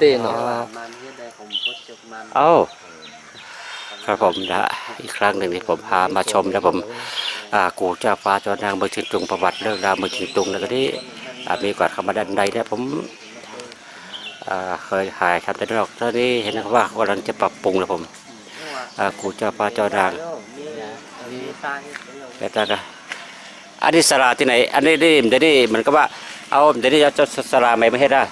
เต้นเหรอมันเยอะได้ผมก็จบมันเอ้าครับผมนะอีกครั้งหนึ่งที่ผมพามาชมนะผมอ่ากูเจ้าฟ้าเจอนางเมืองชิงตุงประวัติเรื่องราวเมืองชิงตุงแล้วก็ที่อ่ามีก่อนเข้ามาด้านในเนี่ยผมอ่าเคยถ่ายครับแต่นอกตอนนี้เห็นว่าเขากำลังจะปรับปรุงนะผมอ่ากูเจ้าฟ้าเจอนางมีมีตายแล้วแต่ก็อันนี้สลาที่ไหนอันนี้นี่เดี๋ยวนี้มันก็ว่าเอาเดี๋ยวนี้จะจะสลาใหม่ไม่ให้ได้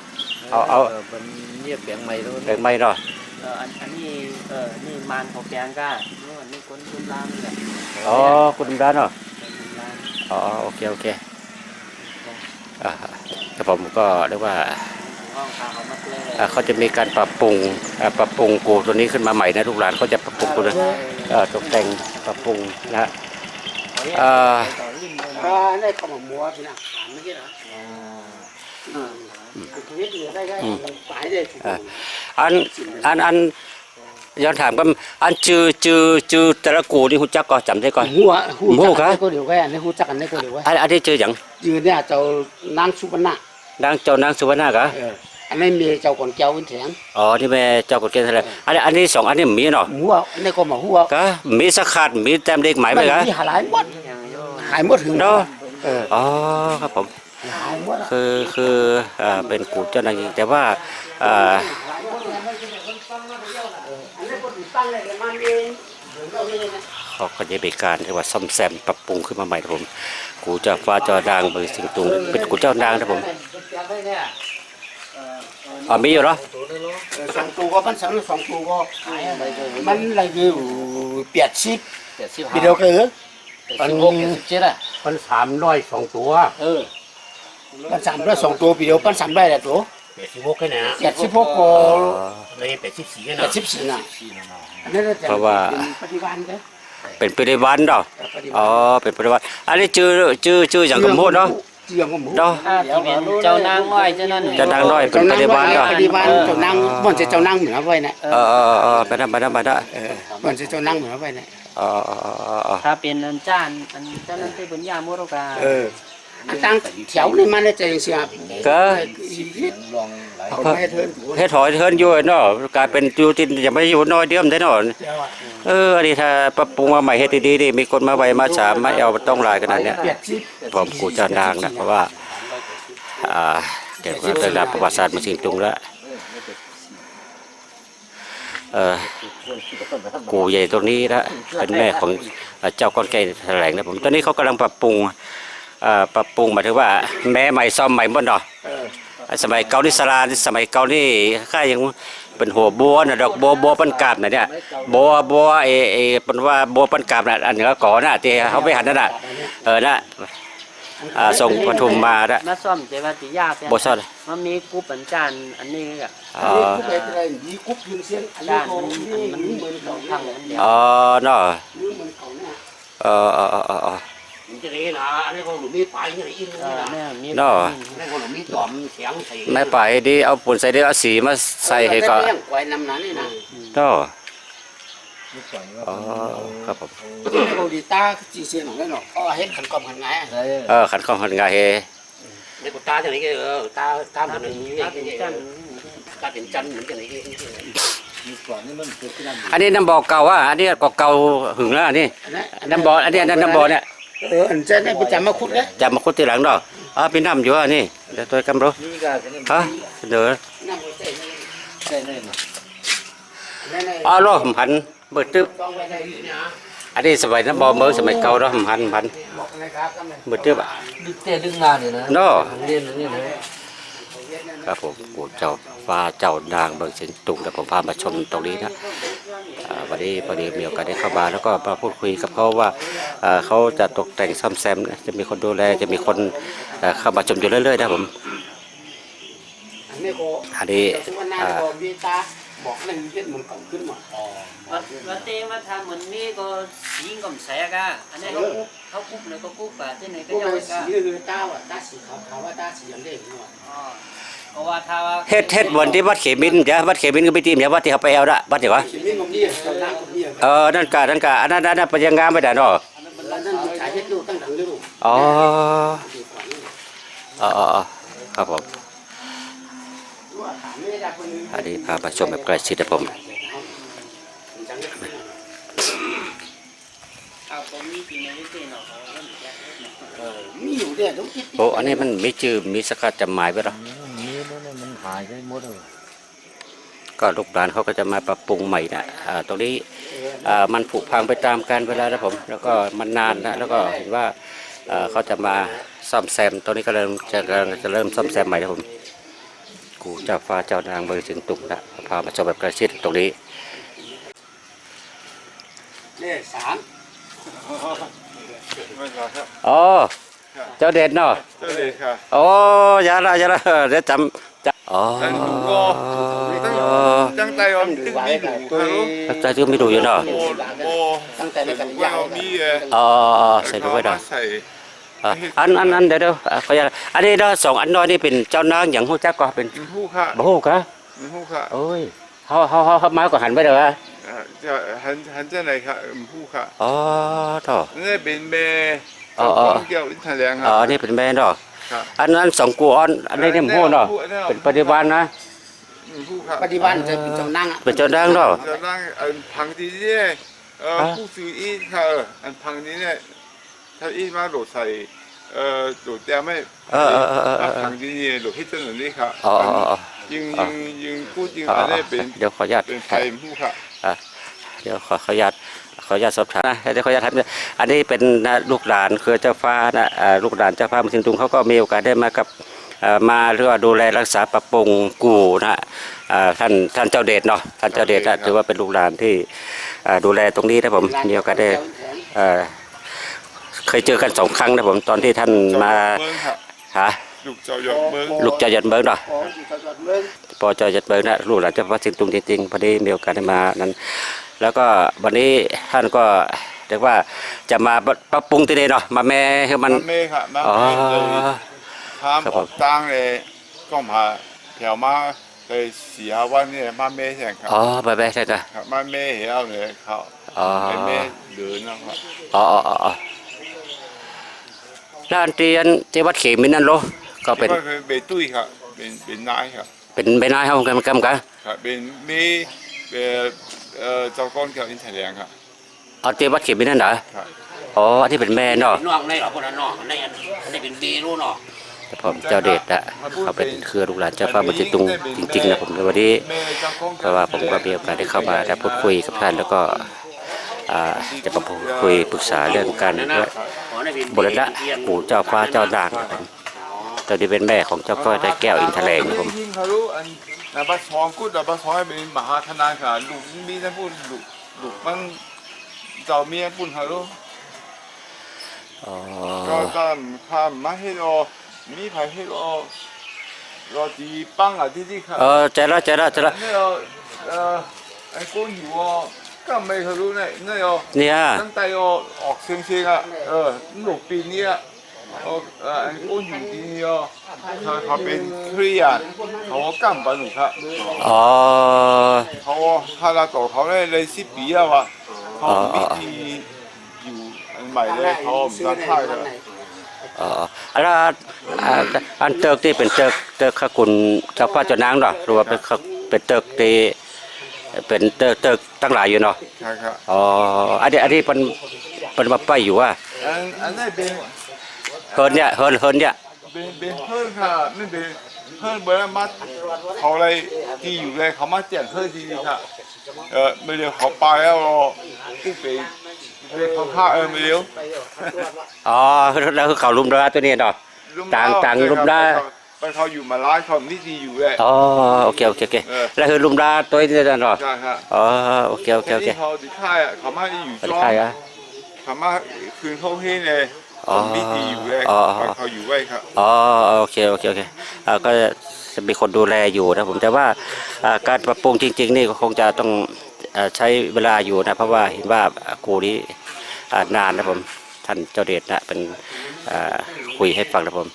เอาเอามัน เงียบเสียงไม่รู้แบ่งไม่เนาะเอออันอันนี้เออนี่มันของแกงก้านี่นี่คนคุนล่างเนี่ยอ๋อคุณร้านเนาะคนล่างอ๋อโอเคโอเคอ่าแต่ผมก็เรียกว่าห้องขาเขามาเลยอ่าเขาจะมีการปรับปรุงอ่าปรับปรุงกูตัวนี้ขึ้นมาใหม่นะลูกหลานเขาจะปรับปรุงตัวนี้เอ่อตกแต่งปรับปรุงนะฮะเอ่อต่อริมเลยอ่าในขมมัวพี่นะขานไม่ใช่เหรอ อันอันอันย้อนถามกันอันจือจือจือแต่ละกูนี่คุณจักก็จำได้ก่อนหัวหูจักครับอันนี้ก็เดี๋ยวไว้อันนี้หูจักอันนี้ก็เดี๋ยวไว้อันอันนี้จืออย่างยืนเนี่ยเจ้านางสุวรรณะนางเจ้านางสุวรรณกะอออันนี้มีเจ้าก่อนแก้ววินแถงอ๋อนี่แม่เจ้ากดเกณฑ์เท่าไรอันนี้อันนี้สองอันนี้มีเนาะหัวอันนี้ก็มาหัวกะมีสักขาดมีแต้มเด็กหมายไหมกะมีหายหมดหายหมดถึงเนาะอ๋อครับผม หายหมดอะคือคืออ่าเป็นกูเจ้านางจริงแต่ว่าอ่าอันนี้ก็ติดตั้งเลยแต่มันเองเดี๋ยวเราไม่ได้นะเขาก็จะมีการเรียกว่าซ่อมแซมปรับปรุงขึ้นมาใหม่ครับผมกูเจ้าฟ้าเจ้าดางเบอร์สิงตุงเป็นกูเจ้านางนะผมอ๋อมีอยู่เหรอเออสองตัวก็มันสองสองตัวก็มันอะไรอยู่เปียดชิปเจ็ดสิบปีห้าเดียวกันเหรอเจ็ดสิบหกเจ็ดสิบเจ็ดอะมันสามร้อยสองตัว เออ มันสามร้อยสองตัวปีเดียวมันสามร้อยแหละตัวแปดสิบหกแค่ไหนนะเจ็ดสิบหกก็เลยแปดสิบสี่แค่แปนั้ดนสิบสี่น่ะอันนั้นแต่เพราะว่าปฏิบัติเลยเป็นปริวันเนาะปฏิบัอ๋อติเป็นปริวันอันนี้ชื่อชื่อชื่ออย่างกำพูดเนาะเจียงกับหมูเนาะอ่าที่เป็นเจ้านางน้อยเจ้านั่นเจ้านางน้อยเป็นเจ้าปนั่งริวันเนาะปฏิบัติเจ้านั่งมันจะเจ้านั่งเหมือนเอาไว้นะเออเออเออไปได้ไปได้ไปได้เออมันจะเจ้านั่งเหมือนเอาไว้นะอ๋ออ๋ออ๋ออ๋อถ้าเป็นอันจ้านอันเจ้านั่นที่เป็นยาโมโรกาเอออัน ตั้งแถวนี่มันจะเสียก็ลองหลายเขาไม่เทินเฮ็ดถอยเทินอยู่เนาะกลายเป็นอยู่ที่ยังไม่อยู่น้อยเดิมได้เนาะเอออันนี้ถ้าปรับปรุงมาใหม่เฮ็ดดีๆนี่มีคนมาไวมาสามมาเอาต้องหลายขนาดเนี้ยเปียดชิปผมกูเจ้านางนะเพราะว่าอ่าเกี่ยวกับเรื่องราวประวัติศาสตร์มาสิงตุงแล้วเออกูใหญ่ตัวนี้นะเป็นแม่ของเจ้าก้อนแก่นแถลงนะผมตอนนี้เขากำลังปรับปรุงเอ่อ ปรับปรุงหมายถึงว่าแม่ใหม่ซ่อมใหม่หมดเนาะเออสมัยเก่านี่สลานี่สมัยเก่านี่ค่ายังเป็นหัวบัวน่ะดอกบัวบัวปันกาบน่ะเนี่ยบัวบัวเอเอเป็นว่าบัวปันกาบน่ะอันนี้ก็ก่อน่ะที่เขาไปหันนั่นน่ะเออน่ะอ่าส่งปทุมมาน่ะมาซ่อมแต่ว่าติยากแต่บ่ซ่อนมันมีกูเป็นจานอันนี้ก็อ๋อคุกไปอะไรมีคุกยืนเสียงอันนี้จานก็มันนี่มันนี่มัเหมือนนเขาพังอันเดียวอ๋อเนาะนี่เหมือนเขาเนี่ยเออเออเออ เออเออมันจะได้นะอันนี้ก็หลุมมีปลายอย่างนี้อินเอนี่อนะแม่มีเนาะอันนี้ก็หลุมมีจอมเสียงใส่แม่ไปดีเอาปุ่นใส่ได้เอาสีมาใส่ให้ก็เรื่องไว้นำนั้นนี่นะเนาะอ๋อครับผมเขาดีตาจีเสียงของนั่นหรอกอ๋อเห็นขันกอมขันไงเออขันข้องขันงาเฮในกูตาอย่างนี้ก็เออตาตาเหมือนนี้ถ้าเป็นจานตาเป็นจันเหมือนกันนี่มีก่อนนี่มันเกิดขึ้นนั่นอันนี้น้ำบ่อเก่าอะอันนี้ก็เก่าหึงแล้วอันนี้อันนั้นน้ำบ่ออันนี้อันนั้นน้ำบ่อเนี่ย เอออันเจะได้ไปจำมาคุดเลยจะมาคุดทีหลังเนาะอ๋อเป็นน้ำอยู่อะนี่เดี๋ยวตัวกำรู้นี่ก็จะฮะเดี๋ยวนั่งไว้ใส่นี่ใช่เลยมั้ยนั่นอ๋อรอหำหันเบิดตึ๊บต้องไว้ใส่นี่นะอันนี้สมัยน้ำบ่อเมื่อสมัยเก่าเนาะหำหันหำหันบอกอะไรครับก็มันเบิดตึ๊บอะดึกเต้ดึกงานเนี่ยนะเนาะเรียนนี่นะครับผมปู่เจ้า ฟ้าเจ้านางเบิกเสินตุงแล้วผมพามาชมตรงนี้นะอ่าวันนี้พอดีมีโอกาสได้เข้ามาแล้วก็มาพูดคุยกับเขาว่าเอ่อเขาจะตกแต่งซ่อมแซมนะจะมีคนดูแลจะมีคนเอ่อเข้ามาชมอยู่เรื่อยๆนะผมอันนี้ก็อันนี้สุวรรณาอ่าก็มีตาบอกนั่นเห็นมันเก่าขึ้นหมดวัดวัดเตมาทำเหมือนนี่ก็สีก็แสกอะอันนี้เขาคุบเขาคุบเลยก็คุบป่ะที่ไหนก็พวกยังมันก็สีเลยตาว่าตาสีขาวขาวว่าตาสีอย่างเล่หมดอ๋อ เพราะว่าถ้าว่าเฮ็ดเฮ็ดวันที่วัดเขมินจ้ะวัดเขมินก็ไปตีมอย่าวัดที่เขาไปเอาละวัดเดี๋ยววะสีนี้ก็มีเจ้าหน้าก็มีเออนั่นกะนั่นกะอันนั้นอันนั้นเป็นยังงามไปแต่เนาะแล้วนั่นมันขายเฮ็ดดูตั้งหลังเลยลูกอ๋อดีกว่านี่อ๋ออ๋ออ๋อครับผมว่าถามไม่ได้อันนี้พามาชมแบบใกล้ชิดนะผมเอาผมมีกินในวิธีเนาะเขาเริ่มแยกมีอยู่เนี่ยต้องคิดโอ้อันนี้มันมีชื่อมีสกัดจำหมายไว้หรอนี่นั่นน่ะมัน หายไปหมดเลยก็ลูกหลานเขาก็จะมาปรับปรุงใหม่นะอ่าตรงนี้อ่ามันผุพังไปตามกาลเวลานะผม แล้วก็มันนานนะแล้วก็เห็นว่าเขาจะมาซ่อมแซมตรงนี้ก็เริ่มจะจะเริ่มซ่อมแซมใหม่นะผมกูเจ้าฟ้าเจ้านางเมืองสิงตุกนะพามาชมแบบกระชิดตรงนี้เนี่ยสามอ๋อเจ้าเด่นเนาะ เจ้าดีค่ะอ๋อยาละยาละเดี๋ยวจำ Đang đủ go. Đang đang tay ông tức mi đủ. Tay tức mi đủ vậy đó. Ồ. Wow, mi. Ờ, xài đủ vậy đó. อันอันอันเดี๋ยวเดี๋ยวขออนุญาตอันนี้เนาะสองอันน้อยนี่เป็นเจ้านางอย่างฮู้จักก็เป็นฮู้ค่ะบ่ฮู้ค่ะฮู้ค่ะโอ้ยเฮาเฮาเฮามาก็หันไปเด้อว่าจะหันหันจังได๋ค่ะฮู้ค่ะอ๋อตอนี่เป็นแม่อ๋อเกี่ยวลิ้นทะเลงค่ะอ๋อนี่เป็นแม่ดอก อันนั้นสองกูออนอันนี้เนี่ยหู้เนาะเป็นปฏิบัตินะหูค่ะปฏิบัติจะเป็นเจ้านั่งอะเป็นเจ้านางเนาะจะนั่งอันพังดีเนี่ยเอ่อฮะผู้ซื้ออีค่ะอันพังดีเนี่ยถ้าอีมาโหลดใส่เอ่อโหลดแต่ไม่เออเออเออเออเออพังดีเนี่ยโหลดให้เจ้าหน้าที่ค่ะอ๋ออ๋ออ๋อยิงอ๋อยิงยิงพูดยิงอ๋ออันอ๋อนี้เป็นเดี๋ยวขออนุญาตเป็นไฟผู้ค่ะ เดี๋ยวขอขออนุญาตขออนุญาตสอบถามนะเดี๋ยวขออนุญาตถามอันนี้เป็นนะลูกหลานคือเจ้าฟ้านะอ่าลูกหลานเจ้าฟ้ามุทินตุงเขาก็มีโอกาสได้มากับเอ่อมาเรื่องดูแลรักษาปรับปรุงกูนะอ่าท่านท่านเจ้าเดชเนาะท่านเจ้าเดชนะถือว่าเป็นลูกหลานที่อ่าดูแลตรงนี้นะผมมีโอกาสได้เอ่อเคยเจอกันสองครั้งนะผมตอนที่ท่านมาเบิ้งค่ะหาลูกเจ้าหยอกเบิ้งลูกเจ้าหยันเบิงเนาะของอยู่ตลอดเมืองปอจอยจัดเบิงนะลูกหลานเจ้าฟ้าสิงตุงจริงๆพอดีมีโอกาสได้มานั้น แล้วก็วันนี้ท่านก็เรียกว่าจะมาปรับปรุงที่นี่เนาะมาแม่ให้มันมาเมย์ค่ะมาอ๋อเมย์เลยทำครับอผอมกตังเลยก็มาแถวมาเลยเสียวันเนี่ยมาเมย์แข่งครับอ๋อไปไปใช่จ้ะครับมาเมย์เหี่ยวเลยเขาอ๋อเป็นเมย์เดินนะครับอ๋ออ๋ออ๋ออ๋อแล้วอันเตียนที่วัดเขมินนั่นโลก็เป็นที่ว่าเป็นตุ้ยครับเป็นเป็นนายครับเป็นใบหน้าห้องกันกันกันครับเป็นเมย์เป็น เอ่อเจ้าก้อนเกี่ยวอินเทอร์เน็ตครับเอาเตียนวัดเขมินนั่นเหรอครับอ๋ออันนี้เป็นแม่เนาะนอกในหรอพวกนั้นนอกในอันในเป็นเบรูนอกแต่ผมเจ้าเดชนะเขาเป็นเครือลูกหลานเจ้าฟ้ามาจิตุงจริงๆนะผมในวันนี้เมย์เจ้าก้อนเพราะว่าผมก็มีโอกาสได้เข้ามาได้พูดคุยกับท่านแล้วก็อ่าจะมาพูดคุยปรึกษาเรื่องการบรณะปู่เจ้าฟ้าเจ้านางครับผม ตอนนี้เป็นแม่ของเจ้าก้อยได้แก้วอินทแลงครับผมยิ่งเขารู้อันนับสองกูนับสองเป็นมหาธนาคารลูกมีแต่พูดลูกลูกมันเจ้าเมียปุ่นเขารู้ก็ตามข้ามมาให้รอมีไผให้รอรอดีปังอะที่ที่ค่ะเออใจละใจละใจละนี่เราเออไอ้กูอยู่อะก็ไม่เขารู้เนี่ยนี่เราเนี่ยตั้งแต่ออกเสียงเสียงอะเออหนุกปีนี้อะ เออเอ่อไอ้กูอยู่ที่นี่อะเขาเขาเป็นคริยาเขากำปะหนูครับอ๋อเขาถ้าเราต่อเขาได้เลยสิบปีแล้วะเขามีที่อยู่อันใหม่เลยเขาไม่ได้ท่าเลยอ๋ออันละอ่าอันเติกที่เป็นเติกเติกขกุลเจ้าฟ้าเจ้านางเนาะหรือว่าเป็นเป็นเติกที่เป็นเติกเติกตั้งหลายอยู่เนาะใช่ครับอ๋ออันนี้อันนี้เป็นเป็นมาไปอยู่ว่าอันอันนี้เป็น เฮินเนี่ยเฮินเฮินเนี่ยเป็นเป็นเพื่อนค่ะไม่เป็นเพื่อนเบอร์มาเขาเลยที่อยู่เลยเขามาแจ้งเพื่อนที่นี่ค่ะเออไม่เดี๋ยวเขาไปแล้วรอที่ไปไปเขาฆ่าเออไม่เดี๋ยวอ๋อแล้วคือเขาลุมดาตัวนี้เนาะต่างต่างรุมได้ไปเขาอยู่มาไล่เขานี่ที่อยู่เลยอ๋อโอเคโอเคโอเคเออแล้วคือลุมดาตัวนี้เนาะใช่ครับอ๋อโอเคโอเคโอเคที่เขาที่ค่ายอะเขามาอยู่เป็นจ้องใครอะเขามาคืนเขาให้เลย อ๋อนี่ที่อยู่เลยอ๋อไปเขาอยู่ไว้ครับอ๋อโอเคโอเคโอเคอ่าก็จะมีคนดูแลอยู่นะผมแต่ว่าอ่าการปรับปรุงจริง ๆ นี่ก็คงจะต้องอ่าใช้เวลาอยู่นะ เพราะว่าเห็นว่าครูนี้อ่านานนะผมท่านเจ้าเดชนะเป็นอ่าคุยให้ฟังนะผม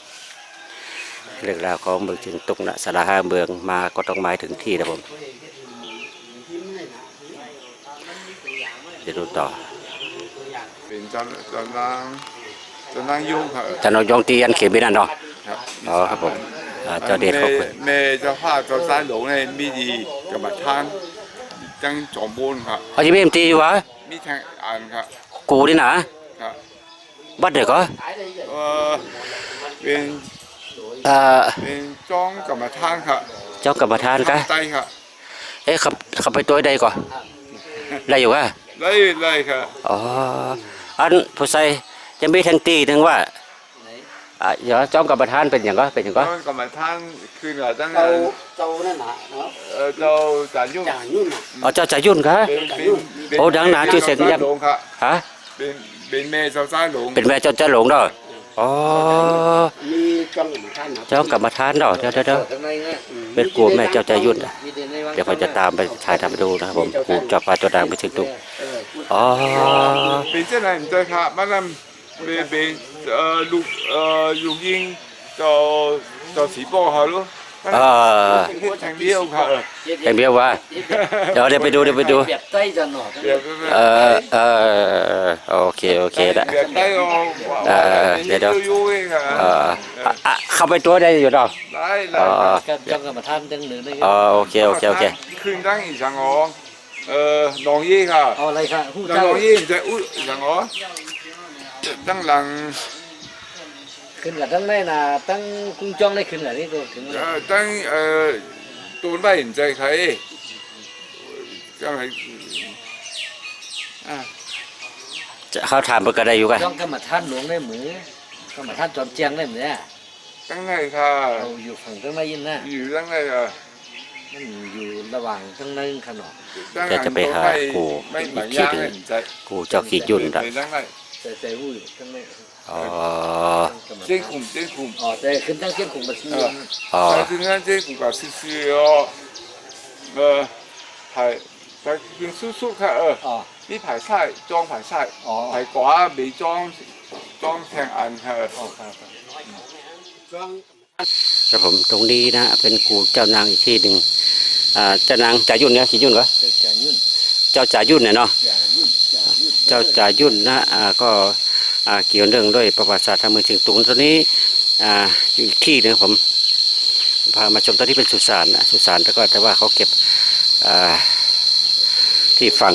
เรื่องราวของเมืองจึงตุกนะสาราห้าเมืองมาก็ต้องหมายถึงที่นะผมเดี๋ยวดูต่อเป็นเจ้าเจ้านาง เจ้านางยุ่งครับจะนอยองตีอันเขียนไม่นั่นเนาะครับอ๋อครับผมออ่าเจ้าเดชเขาแม่แม่เจ้าฟ้าเจ้าสายหลงในมีดีกรรมฐานจังจอมบุญครับเอาที่ไม่เอ็มตีอยู่วะมีทางอ่านครับกูนี่นะครับบัดเด็กก็เออเป็นอ่าเป็นจ้องกรรมฐานครับเจ้ากรรมฐานกะใจครับเอ๊ะขับขับไปตัวใดก่อนได้อยู่วะเลยเลยครับอ๋ออันผู้ใส่ จะมีทางตีถึงว่าอ่าเดี๋ยวจ้องกรรมฐานเป็นอย่างก็เป็นอย่างก็จ้องกรรมฐานคือเราตั้งเจ้าเจ้านั่นน่ะเนาะเออเราจะยุ่งอย่างยุ่นน่ะอ๋อเจ้าจะยุ่นกะเป็นเป็นโอ้ดังหนาชื่อเสียงยังหลงครับฮะ เป็นเป็นแม่เจ้าสายหลงเป็นแม่เจ้าเจ้าหลงเนาะอ๋อมีจ้องกับท่านนะเจ้ากรรมฐานเนาะเดี๋ยวเดี๋ยวเดี๋ยว เป็นกูแม่เจ้าใจยุ่นน่ะ เดี๋ยวเขาจะตามไปถ่ายทำไปดูนะครับผมกูจะพาตัวดังไปถึงตุงอ๋อเป็นเช่นไรเจ้าครับมันเป็นเป็นเอ่อลูกเอ่อลูก ยิงเจ้าเจ้าสีโป้เขาลูกเออเฮ็ดทางเดียวครับเออเป็นเบี้ยวว่าเดี๋ยวเดี๋ยวไปดูเดี๋ยวไปดูแบบใต้จะหนอเดี๋ยวเออเออโอเคโอเคได้เดี๋ยวได้เอาเออเดี๋ยวเดี๋ยวอยู่ๆเองครับเอออะอะเข้าไปตัวได้อยู่เนาะได้เลอ๋อยก็จ้องกรรมฐานจังหนึ่งได้อ๋อโอเคโอเคโอเคคืนตั้งอีกสังอ๋อเอ่อน้องยี่ครับเอาอะไรครับผู้น้เจ้าองยี่จะอุ้ยสังอ๋อ ตั้งหลังขึ้นกับตั้งได้นะตั้งกุ้งจ้องได้ขึ้นกับนี่ก็ถึงเอ่อตั้งเอ่อตูนไม่เห็นใจใครก็ให้อ่าจะเข้าถามมันก็ได้อยู่กันจ้องกรรมฐานหลวงได้เหมือกรรมฐานจอมเจียงได้เหมือตั้งไงค่ะเราอยู่ฝั่งตั้งในยินนะอยู่ตั้งไงอะมันอยู่ระหว่างตั้งในขนมตั้งหจะลังจะไปหาไม่กูไม่อีหมากยทียางหนึ่งเห็นใจกูเจ้าขี้ยุ่นได้ละตั้งไง ใส่ใส่หู้อยู่ตั้งในอ๋อเจ๊ขุมเจ๊ขุมอ๋อแต่ขึ้นตั้งเชียงคงมาชี้อ๋อแต่ถึงนั้นเจ๊ขุมกับซื่อๆอ๋อเออถ่ายแต่คือสู้ๆค่ะเอออ๋อนี่ผายไส้จ้องผายไส้อ๋อผายกว่าไม่จ้องจ้องแทงอันค่ะเอออ๋อครับจ้องครับผมตรงนี้นะเป็นกูเจ้านางอีกที่หนึ่งอ่าเจ้านางจ่ายุ่นเนี่ยขียุ่นเหรอจะจะยุ่นเจ้าจ่ายุ่นเนี่ยเนาะจะยุ่นจะยุ่น เจ้าจ่ายุ่นนะก็เกี่ยวเรื่องด้วยประวัติศาสตร์ทางเมืองเชียงตุงตัวนี้อยู่อีกที่หนึงผมพามาชมตอนที่เป็นสุสานนะสุสานแต่ก็แต่ว่าเขาเก็บที่ฝัง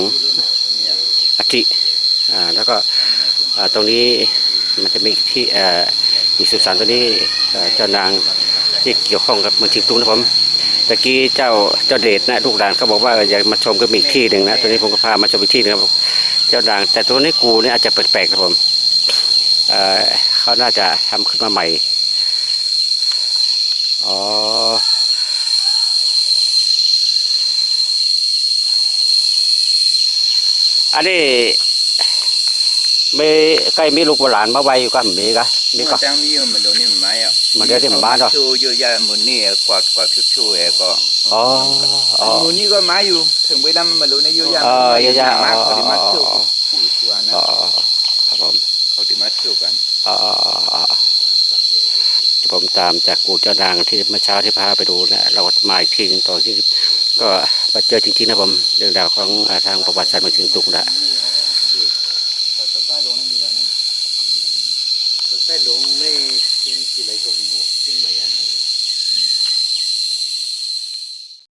อัฐิอแล้วก็ตรงนี้มันจะมีอีกที่อีกสุสานตัวนี้เจ้านางที่เกี่ยวข้องกับเมืองเชียงตุงนะผมตะกี้เจ้าเจ้าเดชนะลูกหลานเขาบอกว่าอยากมาชมก็มีอีกที่หนึ่งนะตัวนี้ผมก็พามาชมอีกที่หนึงครับ เจ้าด่าง แต่ตัวนี้กูเนี่ยอาจจะแปลกๆครับผมเเขาน่าจะทำขึ้นมาใหม่ อ๋อ อันนี้ไม่ใกล้มีลูกหลานมาไว้อยู่กันมีกะมีก็ ตั้งนี้มันโดนนี่มันไม่อะมันเดี๋ยวที่มันบ้านเนาะชูเยอะแยะมันนี่กว่ากว่าพิกชูเอก็อ๋ออ๋อมันนี่ก็มาอยู่ถึงเวลามันมารู้ในเยอะแยะเออเยอะแยะมาอ๋อเขาที่มาเที่ยวอ๋อผู้ตัวนะอ๋อครับผมเขาที่มาเที่ยวกันอ๋อที่ผมตามจากกูเจ้านางที่เมื่อเช้าที่พาไปดูนะเราก็มาอีกทีหนึงตอนที่ก็มาเจอจริงๆนะผมเรื่องราวของอาทางประวัติศาสตร์เมืองเชียงตุงนะเ